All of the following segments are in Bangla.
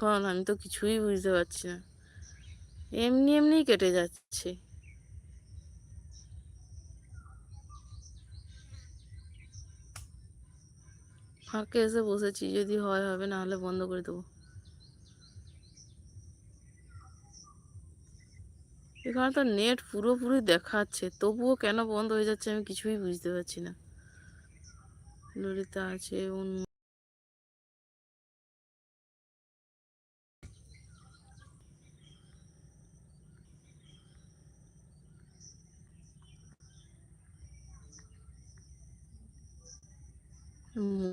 কারণ আমি তো কিছুই বুঝতে পারছি না। এমনি এমনিই কেটে যাচ্ছে। ফাঁকে এসে বসেছি, যদি হয় হবে না হলে বন্ধ করে দেবো। এখানে তো নেট পুরোপুরি দেখাচ্ছে, তবুও কেন বন্ধ হয়ে যাচ্ছে আমি কিছুই বুঝতে পারছি না। ললিতা আছে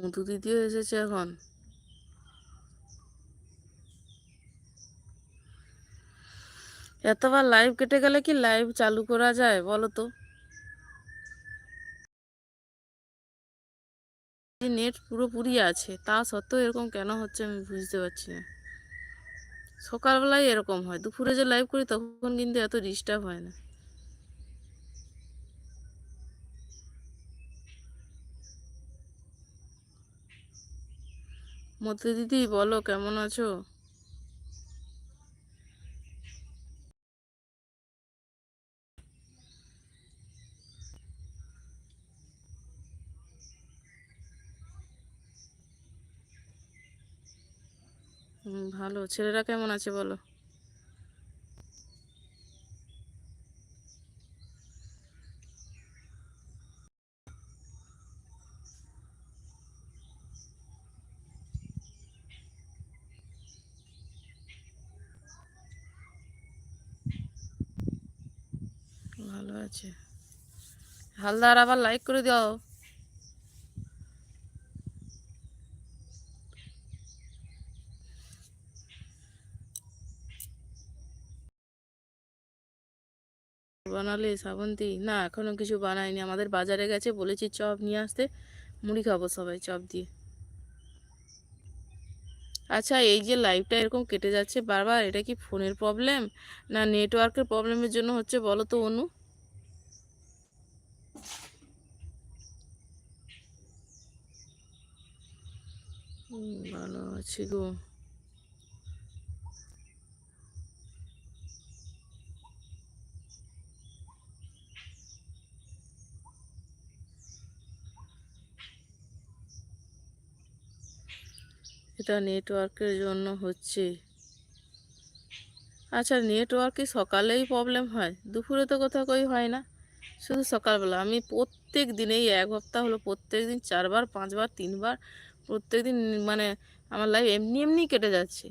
মধু দিদিও এসেছে এখন। এতবার লাইভ কেটে গেলে কি লাইভ চালু করা যায় বলো তো? নেট পুরোপুরি আছে, তা সত্ত্বেও এরকম কেন হচ্ছে আমি বুঝতে পারছি না। সকালবেলায় এরকম হয়, দুপুরে যে লাইভ করি তখন কিন্তু এত ডিস্টার্ব হয় না। মধ্যে দিদি বলো কেমন আছো? ভালো। ছেলেরা কেমন আছে বলো? ভালো আছে। হালদার আবার লাইক করে দাও। বানালে শ্রাবন্তী? না, এখনও কিছু বানাইনি আমাদের বাজারে গেছে, বলেছি চপ নিয়ে আসতে। মুড়ি খাব সবাই চপ দিয়ে। আচ্ছা এই যে লাইভটা এরকম কেটে যাচ্ছে বারবার, এটা কি ফোনের প্রবলেম না নেটওয়ার্কের প্রবলেমের জন্য হচ্ছে বলো তো, অনু? ভালো আছি গো। এটা নেটওয়ার্কের জন্য হচ্ছে। আচ্ছা নেটওয়ার্কে সকালেই প্রবলেম হয়, দুপুরে তো কোথাও কই হয় না। শুধু সকালবেলা, আমি প্রত্যেক দিনেই এক সপ্তাহ হলো, প্রত্যেক দিন চারবার, পাঁচবার, তিনবার প্রত্যেক দিন মানে আমার লাইফ এমনি এমনি কেটে যাচ্ছে।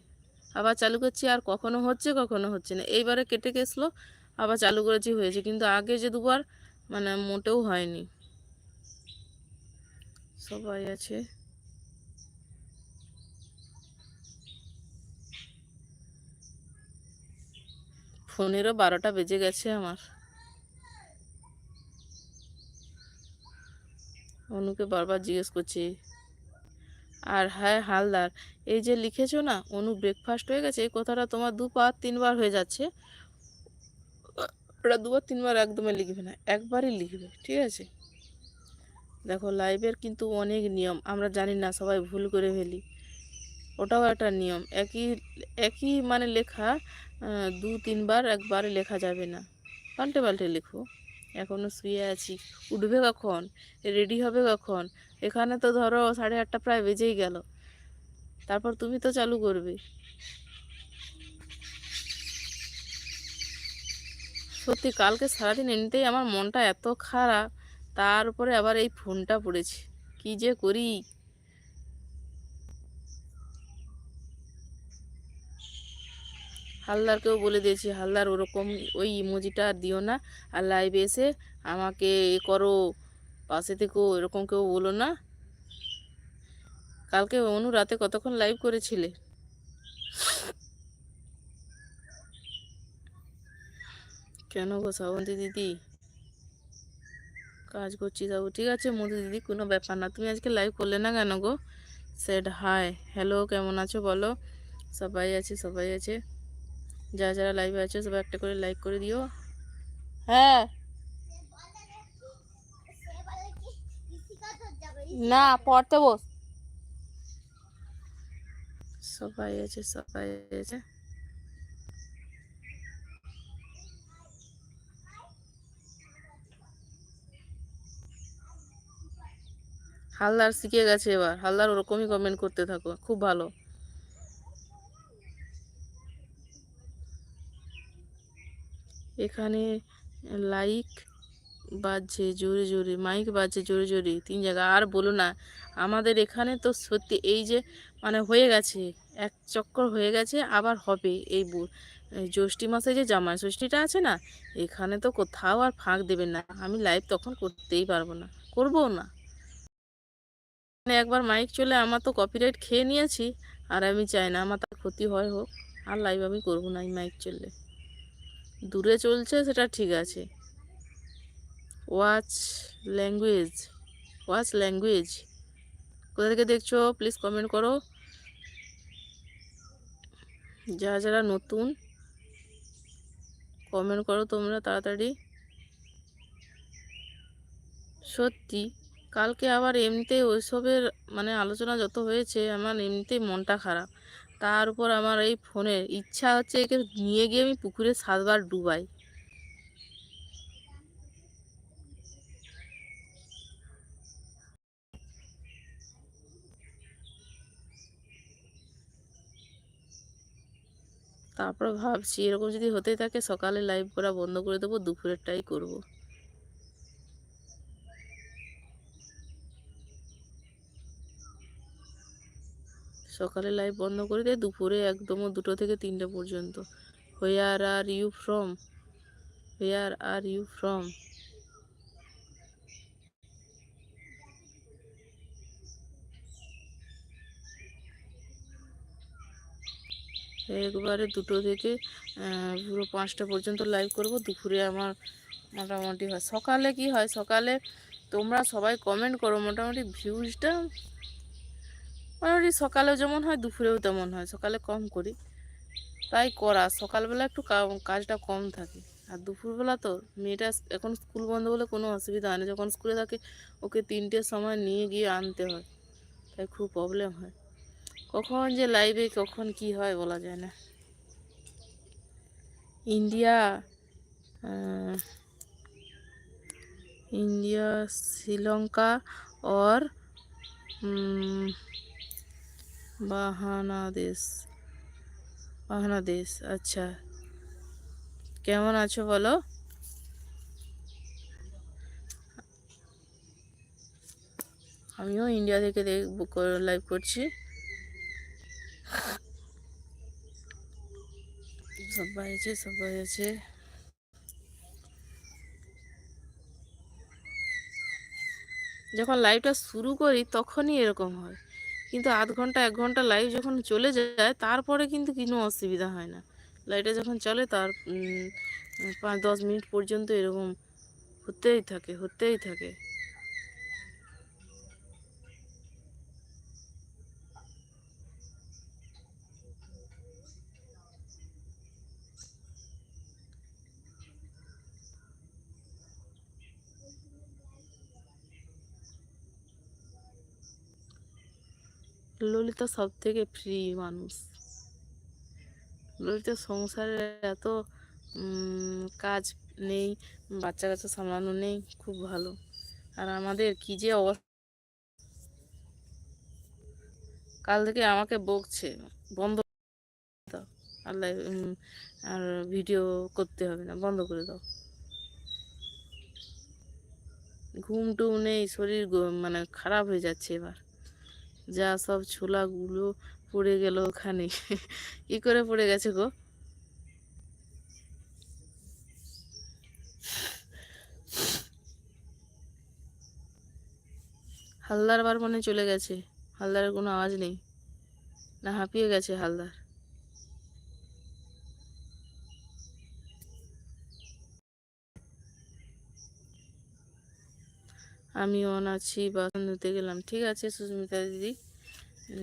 আবার চালু করছি আর কখনো হচ্ছে কখনো হচ্ছে না। এইবারে কেটে গেছিল, আবার চালু করেছি, হয়েছে। কিন্তু আগে যে দুবার মানে মোটেও হয়নি। সবাই আছে। ফোনেরও বারোটা বেজে গেছে আমার। অনুকে বারবার জিজ্ঞেস করছি আর হ্যাঁ হালদার, এই যে লিখেছো না, অনু ব্রেকফাস্ট হয়ে গেছে, এই কথাটা তোমার দুবার, তিনবার হয়ে যাচ্ছে। ওটা দুবার, তিনবার একদমই লিখবে না, একবারই লিখবে, ঠিক আছে? দেখো লাইভের কিন্তু অনেক নিয়ম, আমরা জানি না, সবাই ভুল করে ফেলি। ওটাও একটা নিয়ম, একই একই মানে লেখা দু, তিনবার একবারে লেখা যাবে না। পাল্টে পাল্টে লেখো। এখনও শুয়ে আছি। উঠবে কখন? রেডি হবে কখন? এখানে তো ধরো সাড়ে আটটা প্রায় বেজেই গেল। তারপর তুমি তো চালু করবে। সত্যি, কালকে সারাদিন এমনিতেই আমার মনটা এত খারাপ, তার উপরে আবার এই ফোনটা পড়েছে। কি যে করি? হালদারকেও বলে দিয়েছি, হালদার, ওরকম ওই ইমোজিটা আর দিও না। আর লাইভে এসে আমাকে এ করো পাশে থেকেও এরকম কেউ বলো না। কালকে অনু রাতে কতক্ষণ লাইভ করেছিলে? কেন গো শ্রাবন্তী দিদি? কাজ করছি যাব। ঠিক আছে মধু দিদি, কোনো ব্যাপার না। তুমি আজকে লাইভ করলে না কেন গো? সেড হাই হ্যালো কেমন আছো বলো? সবাই আছে সবাই আছে। যারা যারা লাইভে আছে, সবাই একটা করে লাইক করে দিও। হ্যাঁ। না, পড়তে বস। সবাই আছে সবাই আছে। হালদার শিখে গেছে এবার। হালদার ওরকমই কমেন্ট করতে থাকো, খুব ভালো। এখানে লাইক বাজছে, জোরে জোরে মাইক বাজছে, জোরে জোরে, তিন জায়গা আর বলো না, আমাদের এখানে তো সত্যি এই যে মানে হয়ে গেছে, এক চক্কর হয়ে গেছে, আবার হবে এই জ্যৈষ্ঠী মাসে যে জামাই ষষ্ঠীটা আছে না, এখানে তো কোথাও আর ফাঁক দেবেন না। আমি লাইভ তখন করতেই পারব না। করব না। মানে একবার মাইক চলে, আমার তো কপিরাইট খেয়ে নিয়েছি, আর আমি চাই না আমার তার ক্ষতি হয় হোক। আর লাইভ আমি করব না এই মাইক চললে। দূরে চলছে, সেটা ঠিক আছে। ওয়াচ ল্যাঙ্গুয়েজ ওয়াচ ল্যাঙ্গুয়েজ কোথা থেকে দেখছ? প্লিজ কমেন্ট করো। যারা যারা নতুন কমেন্ট করো তোমরা তাড়াতাড়ি। সত্যি, কালকে আবার এমনিতেই ওইসবের মানে আলোচনা যত হয়েছে, আমার এমনিতেই মনটা খারাপ। তার উপর আমার এই ফোনের ইচ্ছা হচ্ছে একে নিয়ে গিয়ে আমি পুকুরে সাতবার ডুবাই। তারপর ভাবছি, এরকম যদি হতে থাকে সকালে লাইভ করা বন্ধ করে দেবো, দুপুরেরটাই করব। সকালে লাইভ বন্ধ করে দেয় দুপুরে একদম দুটো থেকে তিনটে পর্যন্ত। Where are you from where are you from একবারে দুটো থেকে পুরো পাঁচটা পর্যন্ত লাইভ করব। দুপুরে আমার মোটামুটি হয়। সকালে কি হয়? সকালে তোমরা সবাই কমেন্ট করো। মোটামুটি ভিউজটা মোটামুটি সকালেও যেমন হয়, দুপুরেও তেমন হয়। সকালে কম করি। তাই করা। সকালবেলা একটু কাজটা কম থাকে। আর দুপুরবেলা তো মেয়েটা এখন স্কুল বন্ধ বলে কোনো অসুবিধা হয় না। যখন স্কুলে থাকে, ওকে তিনটের সময় নিয়ে গিয়ে আনতে হয়। তাই খুব প্রবলেম হয়। কখন যে লাইভে কখন কি হয় বলা যায় না। ইন্ডিয়া ইন্ডিয়া, শ্রীলঙ্কা ওর বাহানাদেশ বাহানাদেশ আচ্ছা। কেমন আছো বলো? আমিও ইন্ডিয়া থেকে লাইভ করছি। সবাই আছে সবাই আছে। যখন লাইভটা শুরু করি, তখনই এরকম হয়। কিন্তু আধ ঘণ্টা, এক ঘণ্টা লাইভ যখন চলে যায়, তারপরে কিন্তু কোনো অসুবিধা হয় না। লাইটটা যখন চলে, তার পাঁচ, দশ মিনিট পর্যন্ত এরকম হতেই থাকে হতেই থাকে। ললিতা সব থেকে ফ্রি মানুষ। ললিতা সংসারে এত কাজ নেই, বাচ্চা কাচ্চা সামলানো নেই, খুব ভালো। আর আমাদের কি যে অবস্থা কাল থেকে আমাকে বকছে, বন্ধ আর আর ভিডিও করতে হবে না, বন্ধ করে দাও। ঘুম টুম নেই, শরীর মানে খারাপ হয়ে যাচ্ছে এবার। যা সব ছোলাগুলো পড়ে গেল ওখানে। কি করে পড়ে গেছে গো? হালদার বার মনে চলে গেছে। হালদারের কোনো আওয়াজ নেই। না, হাঁপিয়ে গেছে হালদার। আমি অন আছি বাসন ধুতে গেলাম। ঠিক আছে, সুস্মিতা দিদি,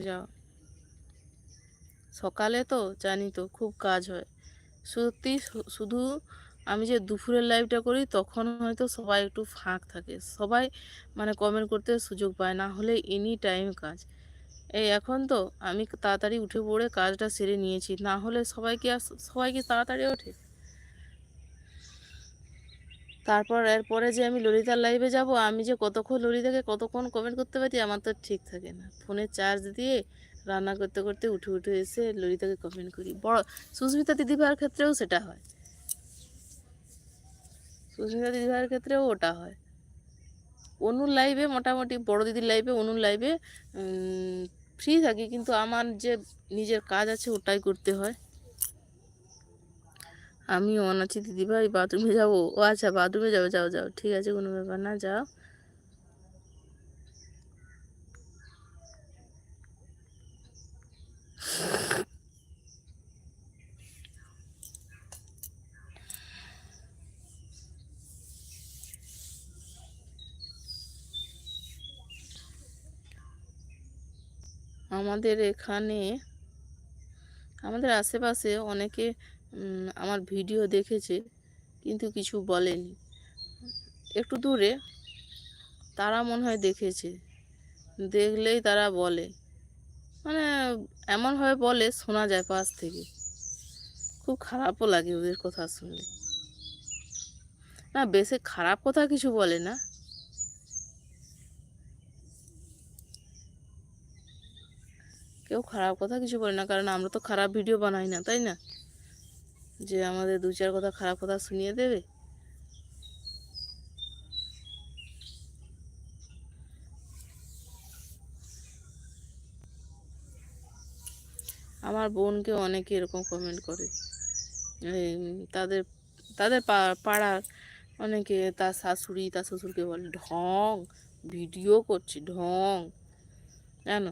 যাও। সকালে তো, জানি তো, খুব কাজ হয়। সত্যি শুধু আমি যে দুপুরের লাইভটা করি, তখন হয়তো সবাই একটু ফাঁক থাকে। সবাই মানে কমেন্ট করতে সুযোগ পায়, না হলে এনি টাইম কাজ। এই এখন তো, আমি তাড়াতাড়ি উঠে পড়ে কাজটা সেরে নিয়েছি। না হলে সবাইকে আর, সবাই কি তাড়াতাড়ি ওঠে? তারপর এরপরে যে আমি ললিতার লাইভে যাব, আমি যে কতক্ষণ ললিতাকে কতক্ষণ কমেন্ট করতে পারি, আমার তো ঠিক থাকে না। ফোনে চার্জ দিয়ে রান্না করতে করতে উঠে উঠে এসে ললিতাকে কমেন্ট করি। বড় সুস্মিতা দিদিভাইয়ের ক্ষেত্রেও সেটা হয়। সুস্মিতা দিদিভাইয়ের ক্ষেত্রেও ওটা হয়। অনুর লাইভে মোটামুটি, বড় দিদির লাইভে অনুর লাইভে ফ্রি থাকি, কিন্তু আমার যে নিজের কাজ আছে ওটাই করতে হয়। আমি অন আছি দিদিভাই বাথরুমে যাব। ও আচ্ছা বাথরুমে যাব, যাও যাও। ঠিক আছে, কোনো ব্যাপার না, যাও। আমাদের এখানে, আমাদের আশেপাশে অনেকে আমার ভিডিও দেখেছে, কিন্তু কিছু বলেনি। একটু দূরে তারা মনে হয় দেখেছে। দেখলেই তারা বলে। মানে এমনভাবে বলে শোনা যায় পাশ থেকে। খুব খারাপও লাগে ওদের কথা শুনলে। না, বেশি খারাপ কথা কিছু বলে না। কেউ খারাপ কথা কিছু বলে না, কারণ আমরা তো খারাপ ভিডিও বানাই না, তাই না? যে আমাদের দু চার কথা খারাপ কথা শুনিয়ে দেবে? আমার বোনকে অনেকে এরকম কমেন্ট করে। তাদের তাদের পাড়ার অনেকে তার শাশুড়ি, তার শ্বশুরকে বলে, ঢং, ভিডিও করছি, ঢং। জানো?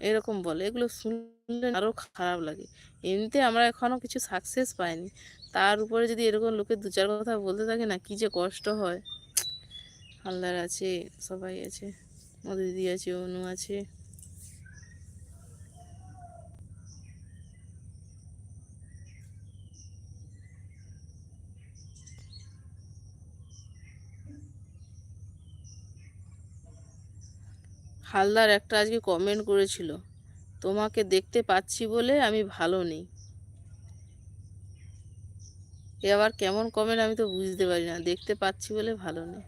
এরকম বলে। এগুলো শুনলে আরও খারাপ লাগে। এমনিতে আমরা এখনও কিছু সাকসেস পাইনি। তার উপরে যদি এরকম লোকে দু চার কথা বলতে থাকে না, কি যে কষ্ট হয়। হালদার আছে, সবাই আছে। মধু দিদি আছে, অনু আছে। হালদার একটা আজকে কমেন্ট করেছিল, তোমাকে দেখতে পাচ্ছি বলে আমি ভালো নেই। এ আবার কেমন কমেন্ট আমি তো বুঝতে পারি না, দেখতে পাচ্ছি বলে ভালো নেই।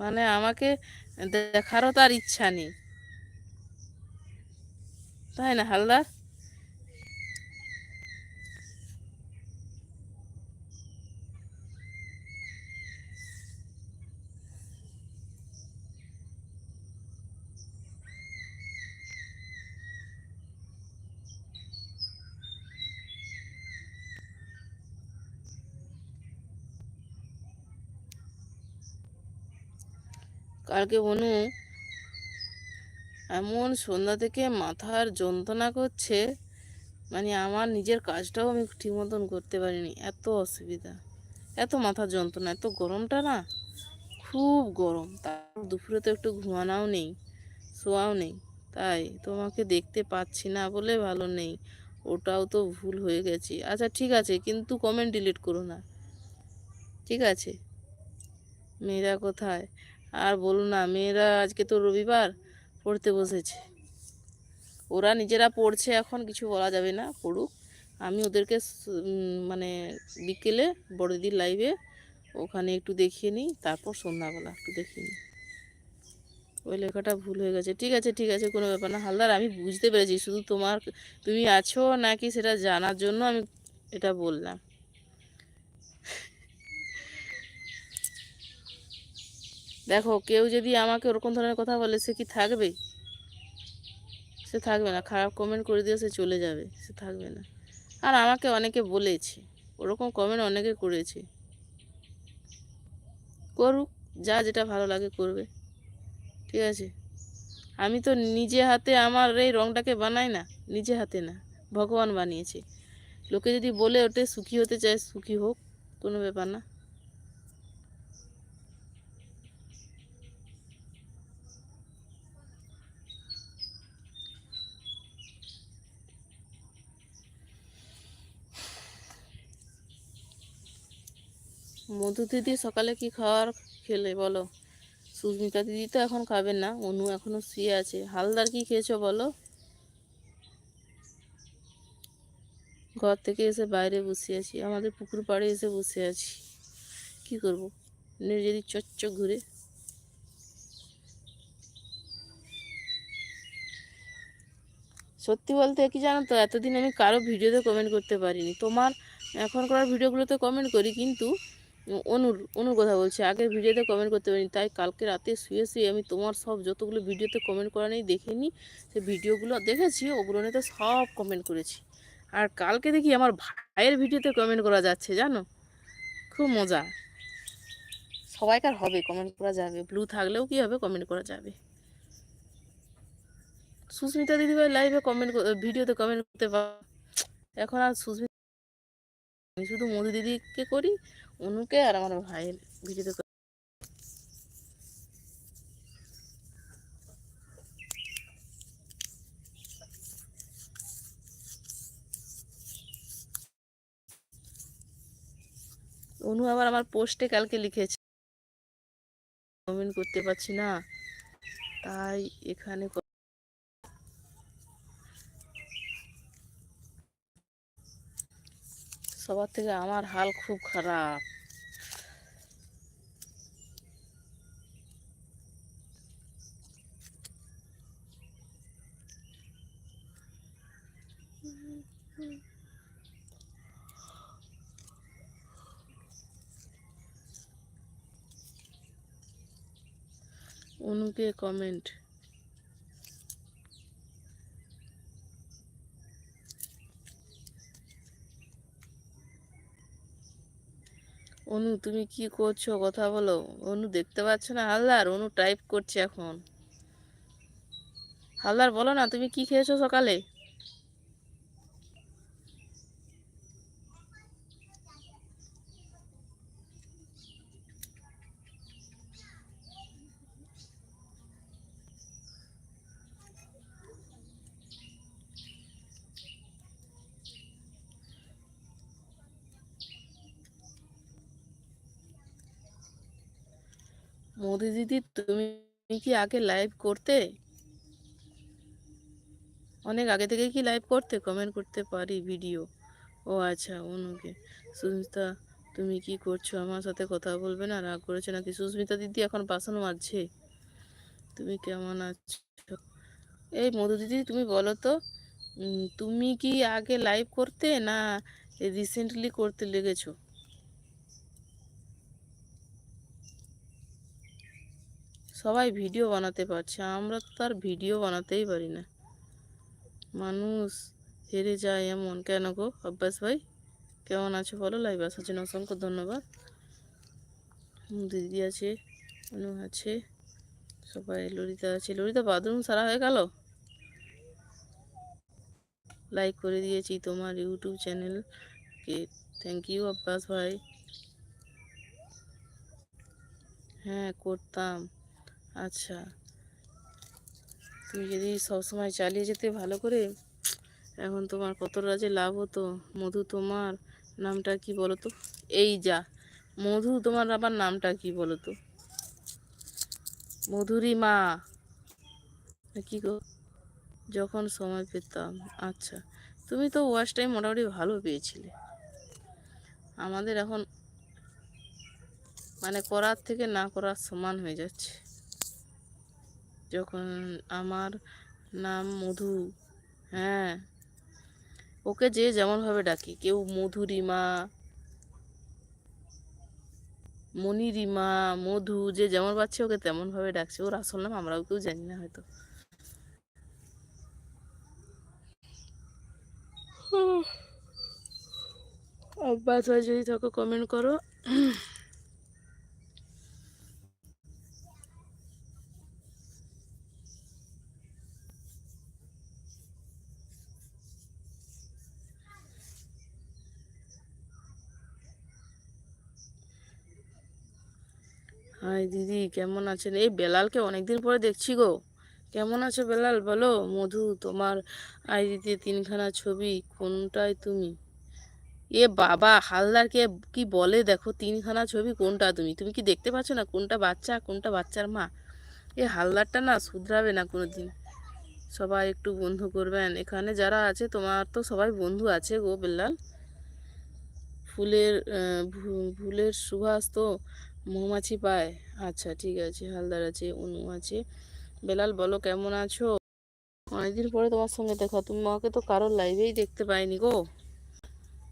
মানে আমাকে দেখারও তার ইচ্ছা নেই। তাই না হালদার? কালকে বনু এমন সন্ধ্যা থেকে মাথার যন্ত্রণা করছে মানে আমার নিজের কাজটাও আমি ঠিক মতন করতে পারিনি। এত অসুবিধা, এত মাথার যন্ত্রণা, এত গরমটা না, খুব গরম। তার দুপুরে তো একটু ঘুমানাও নেই, শোয়াও নেই। তাই তোমাকে দেখতে পাচ্ছি না বলে ভালো নেই। ওটাও তো ভুল হয়ে গেছে। আচ্ছা ঠিক আছে, কিন্তু কমেন্ট ডিলিট করো না। ঠিক আছে? মেয়েরা কোথায়? আর বলো না, মেয়েরা আজকে তো রবিবার, পড়তে বসেছে। ওরা নিজেরা পড়ছে এখন, কিছু বলা যাবে না, পড়ুক। আমি ওদেরকে মানে বিকেলে বড়দিদির লাইভে ওখানে একটু দেখিয়ে নিই, তারপর সন্ধ্যাবেলা একটু দেখিয়ে নিই। ওই লেখাটা ভুল হয়ে গেছে। ঠিক আছে ঠিক আছে, কোনো ব্যাপার না। হালদার, আমি বুঝতে পেরেছি, শুধু তোমার, তুমি আছো নাকি সেটা জানার জন্য আমি এটা বললাম। দেখো, কেউ যদি আমাকে ওরকম ধরনের কথা বলে, সে কি থাকবে? সে থাকবে না। খারাপ কমেন্ট করে দিয়ে সে চলে যাবে। সে থাকবে না। আর আমাকে অনেকে বলেছে, ওরকম কমেন্ট অনেকে করেছে। করুক, যা যেটা ভালো লাগে করবে। ঠিক আছে? আমি তো নিজে হাতে আমার এই রংটাকে বানাই না, নিজে হাতে না, ভগবান বানিয়েছে। লোকে যদি বলে ওটে সুখী হতে চায়, সুখী হোক, কোনো ব্যাপার না। মধু দিদি সকালে কি খাওয়ার খেলে বলো? সুস্মিতা দিদি তো এখন খাবেন না, অনু এখনও শুয়ে আছে। হালদার কি খেয়েছো বলো? ঘর থেকে এসে বাইরে বসে আছি, আমাদের পুকুর পাড়ে এসে বসে আছি। কি করব? যদি চচ্চ ঘুরে। সত্যি বলতে কি জানো তো, এতদিন আমি কারও ভিডিওতে কমেন্ট করতে পারিনি। তোমার এখন করার ভিডিওগুলোতে কমেন্ট করি, কিন্তু অনুর অনুর কথা বলছি। আগের ভিডিওতে কমেন্ট করতে পারিনি, তাই কালকে রাতে শুয়ে শুয়ে আমি তোমার সব যতগুলো ভিডিওতে কমেন্ট করা নেই দেখিনি, সে ভিডিওগুলো দেখেছি, ওগুলো নিয়ে তো সব কমেন্ট করেছি। আর কালকে দেখি আমার ভাইয়ের ভিডিওতে কমেন্ট করা যাচ্ছে, জানো? খুব মজা। সবাইকার হবে কমেন্ট করা যাবে। ব্লু থাকলেও কি হবে কমেন্ট করা যাবে। সুস্মিতা দিদিভাই লাইভে কমেন্ট ভিডিওতে কমেন্ট করতে পার। এখন আর সুস্মিতা, আমি শুধু মধু দিদিকে করি অনুকে আর আমার ভাইয়ের ভিডিওতে অনু আবার আমার পোস্টে কালকে লিখেছে। কমেন্ট করতে পারছি না। তাই এখানে সবার থেকে আমার হাল খুব খারাপ। অনুকে কমেন্ট অনু, তুমি কি করছ? কথা বলো। অনু, দেখতে পাচ্ছ না? হালদার, অনু টাইপ করছে এখন। হালদার, বলো না, তুমি কি খেয়েছো সকালে মোদি দিদি, তুমি কি আগে লাইভ করতে? অনেক আগে থেকে কি লাইভ করতে? কমেন্ট করতে পারি ভিডিও ও আচ্ছা অনুকে। সুস্মিতা, তুমি কি করছ? আমার সাথে কথা বলবে না, রাগ করেছ নাকি? সুস্মিতা দিদি এখন বাসন মারছে তুমি কেমন আছো? এই মধু দিদি, তুমি বলো তো তুমি কি আগে লাইভ করতে না রিসেন্টলি করতে লেগেছো? সবাই ভিডিও বানাতে পারছে, আমরা তো তার ভিডিও বানাতেই পারি না। মানুষ হেরে যায় এমন, কেন গো আব্বাস ভাই? কেমন আছে বলো? লাইভ আসার জন্য অসংখ্য ধন্যবাদ। দিদি আছে, অনু আছে, সবাই, ললিতা আছে। ললিতা বাথরুম সারা হয়ে গেল? লাইক করে দিয়েছি তোমার ইউটিউব চ্যানেলকে থ্যাংক ইউ আব্বাস ভাই। হ্যাঁ করতাম। আচ্ছা। তুমি যদি সবসময় চালিয়ে যেতে ভালো করে, এখন তোমার কতটা যে লাভ হতো? মধু তোমার নামটা কি বলো তো এই যা, মধু তোমার আবার নামটা কি বলো তো মধুরী মা। কি গো? যখন সময় পেতাম আচ্ছা। তুমি তো ওয়াশ টাইম মোটামুটি ভালো পেয়েছিলে। আমাদের এখন মানে করার থেকে না করার সমান হয়ে যাচ্ছে। যখন আমার নাম মধু হ্যাঁ ওকে যে যেমনভাবে ডাকি, কেউ মধুরিমা মনিরিমা মধু, যে যেমন পাচ্ছে ওকে তেমনভাবে ডাকছে। ওর আসল নাম আমরাও কেউ জানি না হয়তো। অভ্যাস হয় যদি থাকো কমেন্ট করো। হাই দিদি, কেমন আছেন? এই বেলালকে অনেকদিন পরে দেখছি গো। কেমন আছো বেলাল? বলো, মধু, তোমার আই আইডিতে তিনখানা ছবি, কোনটায় তুমি? এ বাবা, হালদারকে কি বলে? দেখো, তিনখানা ছবি, কোনটা তুমি? তুমি কি দেখতে পাচ্ছ না? কোনটা বাচ্চা, কোনটা বাচ্চার মা? এ হালদারটা না শুধরাবে না কোনো দিন সবাই একটু বন্ধু করবেন। এখানে যারা আছে, তোমার তো সবাই বন্ধু আছে গো বেল্লাল ফুলের ফুলের সুবাস তো মৌমাছি পায়? আচ্ছা ঠিক আছে, হালদার আছে অনু আছে। বেলাল, বলো কেমন আছো? অনেকদিন পরে তোমার সঙ্গে দেখা, তুমি আমাকে তো কারোর লাইভেই দেখতে পাইনি গো।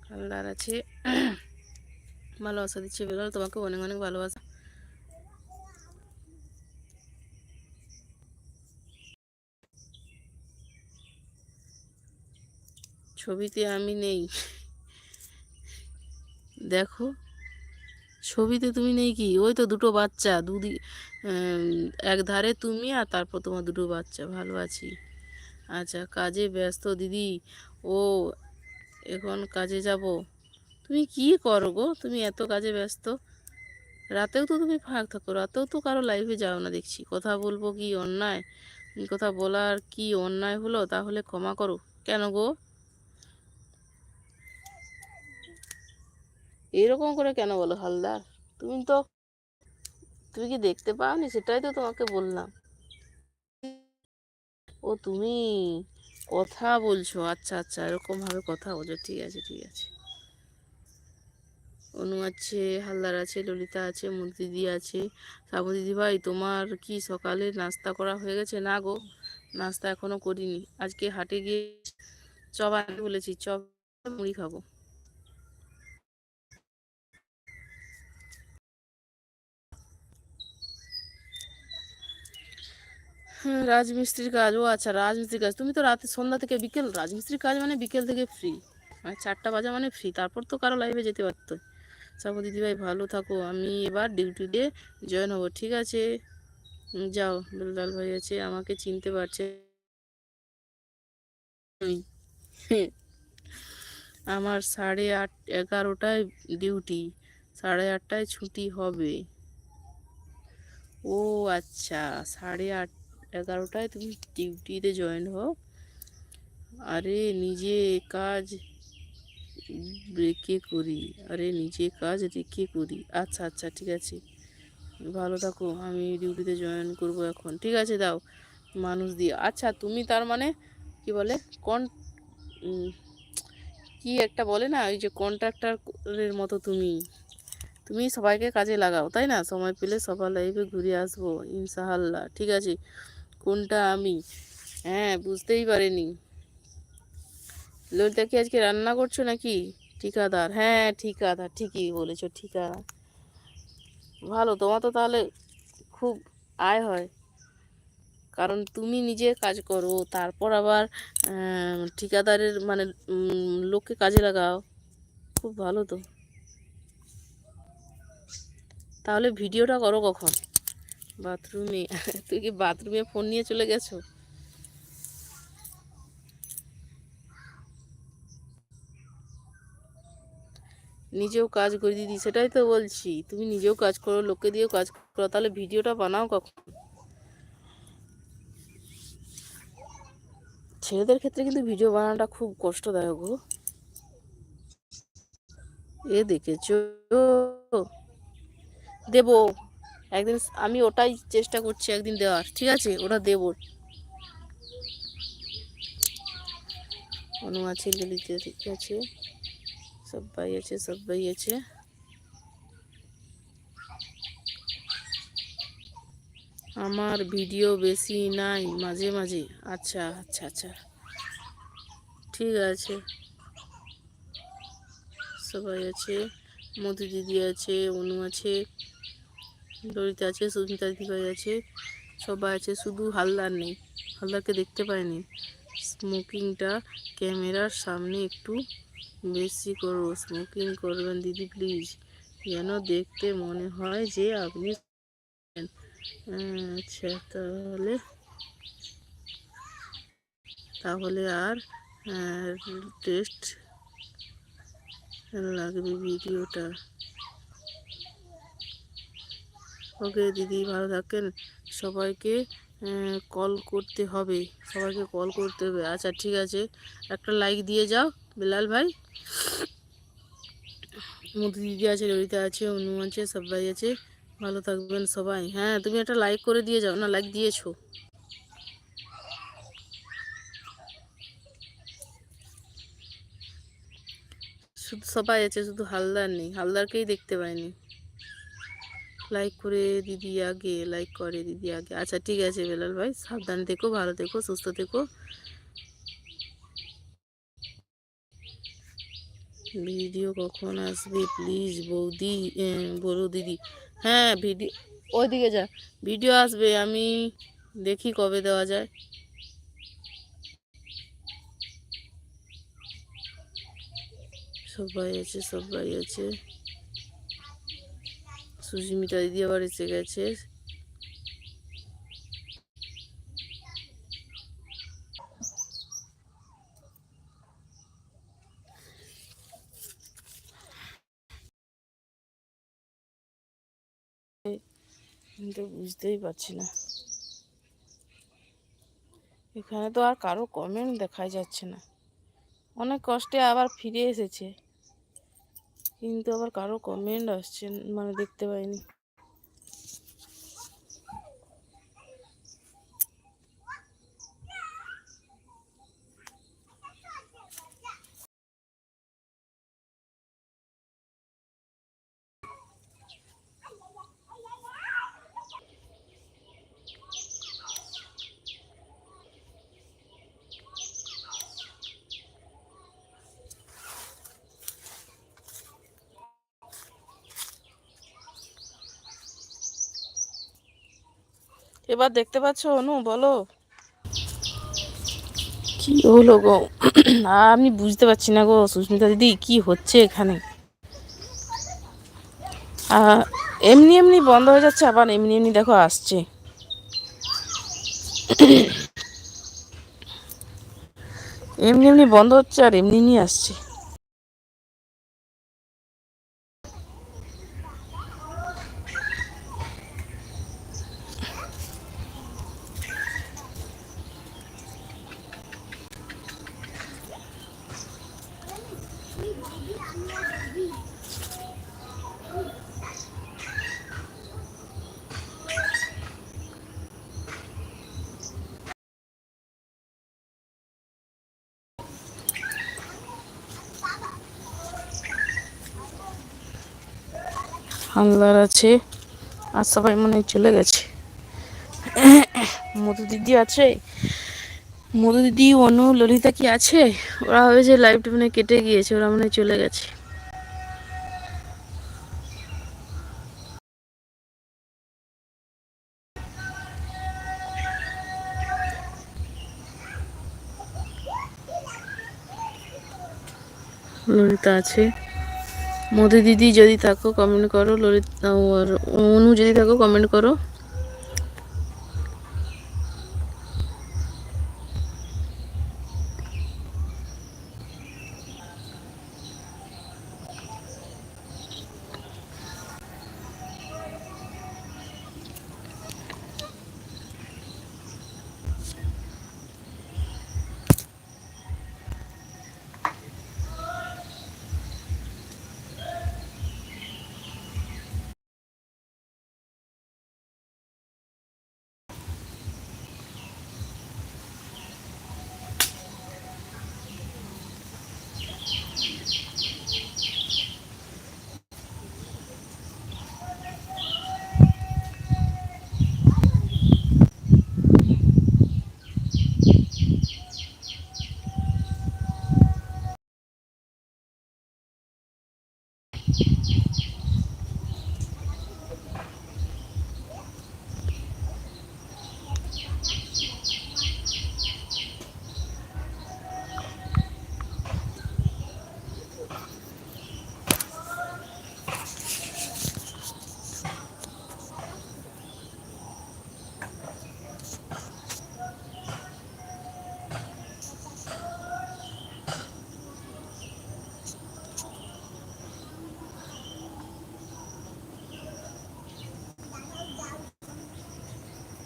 হালদার আছে। ভালোবাসা দিচ্ছে বেলাল, তোমাকে অনেক অনেক ভালোবাসা। ছবিতে আমি নেই। দেখো। ছবিতে তুমি নেই কি? ওই তো দুটো বাচ্চা, দুদি এক ধারে তুমি আর তারপর তোমার দুটো বাচ্চা, ভালো আছি। আচ্ছা কাজে ব্যস্ত দিদি। ও, এখন কাজে যাব? তুমি কি করো গো? তুমি এত কাজে ব্যস্ত। রাতেও তো তুমি ফাঁক থাকো, রাতেও তো কারও লাইফে যাও না দেখছি। কথা বলব কি অন্যায়? কথা বলার কি অন্যায় হলো? তাহলে ক্ষমা করো। কেন গো? এরকম করে কেন বলো হালদার? তুমি তো, তুমি কি দেখতে পাওনি? সেটাই তো তোমাকে বললাম। ও তুমি কথা বলছো? আচ্ছা আচ্ছা এরকম ভাবে কথা বলছো। ঠিক আছে ঠিক আছে। অনু আছে, হালদার আছে, ললিতা আছে দিদি আছে সাবু দিদি ভাই, তোমার কি সকালে নাস্তা করা হয়ে গেছে? না গো, নাস্তা এখনও করিনি। আজকে হাটে গিয়ে আনতে বলেছি, চপ, মুড়ি খাব। রাজমিস্ত্রির কাজ, ও আচ্ছা রাজমিস্ত্রির কাজ। তুমি তো রাতে সন্ধ্যা থেকে বিকেল, রাজমিস্ত্রির কাজ মানে বিকেল থেকে ফ্রি মানে চারটা বাজা মানে ফ্রি তারপর তো কারও লাইভে যেতে পারতো। সাবু দিদিভাই, ভালো থাকো, আমি এবার ডিউটি ডিউটিতে জয়েন হব, ঠিক আছে? যাও দুলাল ভাই আছে, আমাকে চিনতে পারছে। আমি। আমার সাড়ে আট, এগারোটায় ডিউটি সাড়ে আটটায় ছুটি হবে। ও আচ্ছা সাড়ে আট এগারোটায় তুমি ডিউটিতে জয়েন হও। আরে নিজে কাজ রেখে করি। আরে নিজে কাজ রেখে করি। আচ্ছা আচ্ছা ঠিক আছে। ভালো থাকো, আমি ডিউটিতে জয়েন করব এখন। ঠিক আছে, দাও। মানুষ দিয়ে। আচ্ছা তুমি তার মানে কি বলে? কন কি একটা বলে না? ওই যে কন্ট্রাক্টারের মতো তুমি। তুমি সবাইকে কাজে লাগাও, তাই না? সময় পেলে সবার লাইফে ঘুরে আসব, ইনশাআল্লাহ। ঠিক আছে। কোনটা আমি? হ্যাঁ বুঝতেই পারিনি। ললিতা, কি আজকে রান্না করছ নাকি? ঠিকাদার। হ্যাঁ ঠিকাদার, ঠিকই বলেছ, ঠিকাদার। ভালো, তোমার তো তাহলে খুব আয় হয়। কারণ তুমি নিজে কাজ করো, তারপর আবার ঠিকাদারের মানে লোককে কাজে লাগাও। খুব ভালো তো। তাহলে ভিডিওটা করো কখন? বাথরুমে। তুই কি বাথরুমে ফোন নিয়ে চলে গেছো? নিজেও কাজ করে দিদি, সেটাই তো বলছি। তুমি নিজেও কাজ করো, লোককে দিয়েও কাজ করো, তাহলে ভিডিওটা বানাও কখন? ছেলেদের ক্ষেত্রে কিন্তু ভিডিও বানানোটা খুব কষ্টদায়ক এ দেখেছ? দেবো। একদিন আমি ওটাই চেষ্টা করছি একদিন দেওয়ার। ঠিক আছে? ওটা দেবো। অনু আছে ললিতা ঠিক আছে। সবাই আছে সবাই আছে। আমার ভিডিও বেশি নাই, মাঝে মাঝে। আচ্ছা আচ্ছা আচ্ছা। ঠিক আছে। সবাই আছে, মধু দিদি আছে, অনু আছে। ললিতা আছে সুস্মিতা দিদিভাই আছে, সবাই আছে, শুধু হালদার নেই। হালদারকে দেখতে পাইনি। স্মোকিংটা ক্যামেরার সামনে একটু বেশি করো, স্মোকিং করবেন দিদি, প্লিজ। যেন দেখতে মনে হয় যে আপনি আচ্ছা তাহলে তাহলে আর টেস্ট লাগবে ভিডিওটা। ওকে দিদি ভালো থাকেন। সবাইকে কল করতে হবে। সবাইকে কল করতে হবে। আচ্ছা ঠিক আছে। একটা লাইক দিয়ে যাও, বেলাল ভাই। মধু দিদি আছে ললিতা আছে, অনু আছে সবাই আছে। ভালো থাকবেন সবাই। হ্যাঁ তুমি একটা লাইক করে দিয়ে যাও না লাইক দিয়েছ। শুধু সবাই আছে, শুধু হালদার নেই। হালদারকেই দেখতে পাইনি। লাইক করে দিদি আগে লাইক করে দিদি আগে। আচ্ছা ঠিক আছে বেলাল ভাই, সাবধান থেকো, ভালো থেকো, সুস্থ থেকো। ভিডিও কখন আসবে প্লিজ বৌদি বলো দিদি। হ্যাঁ ভিডিও ওইদিকে যা, ভিডিও আসবে, আমি দেখি কবে দেওয়া যায়। সবাই আছে সবাই আছে। সুস্মিতা দিদি আবার এসে গেছে বুঝতেই পারছি না। এখানে তো আর কারও কমেন্ট দেখাই যাচ্ছে না। অনেক কষ্টে আবার ফিরে এসেছে। কিন্তু আবার কারও কমেন্ট আসছে মানে দেখতে পাইনি। এবার দেখতে পাচ্ছ, অনু? বলো। কি হলো গো? আমি বুঝতে পারছি না গো, সুস্মিতা দিদি, কি হচ্ছে এখানে? এমনি এমনি বন্ধ হয়ে যাচ্ছে, আবার এমনি এমনি দেখো আসছে। এমনি এমনি বন্ধ হচ্ছে আর এমনি এমনি আসছে। হালদার আছে। আর সবাই মনে চলে গেছে। মধু দিদি আছে। মধু দিদি, অনু, ললিতা কি আছে? ওরা হয়েছে লাইভটা মানে কেটে গিয়েছে, ওরা মনে চলে গেছে। ললিতা আছে। মোদি দিদি যদি থাকো কমেন্ট করো ললিত অনু যদি থাকো কমেন্ট করো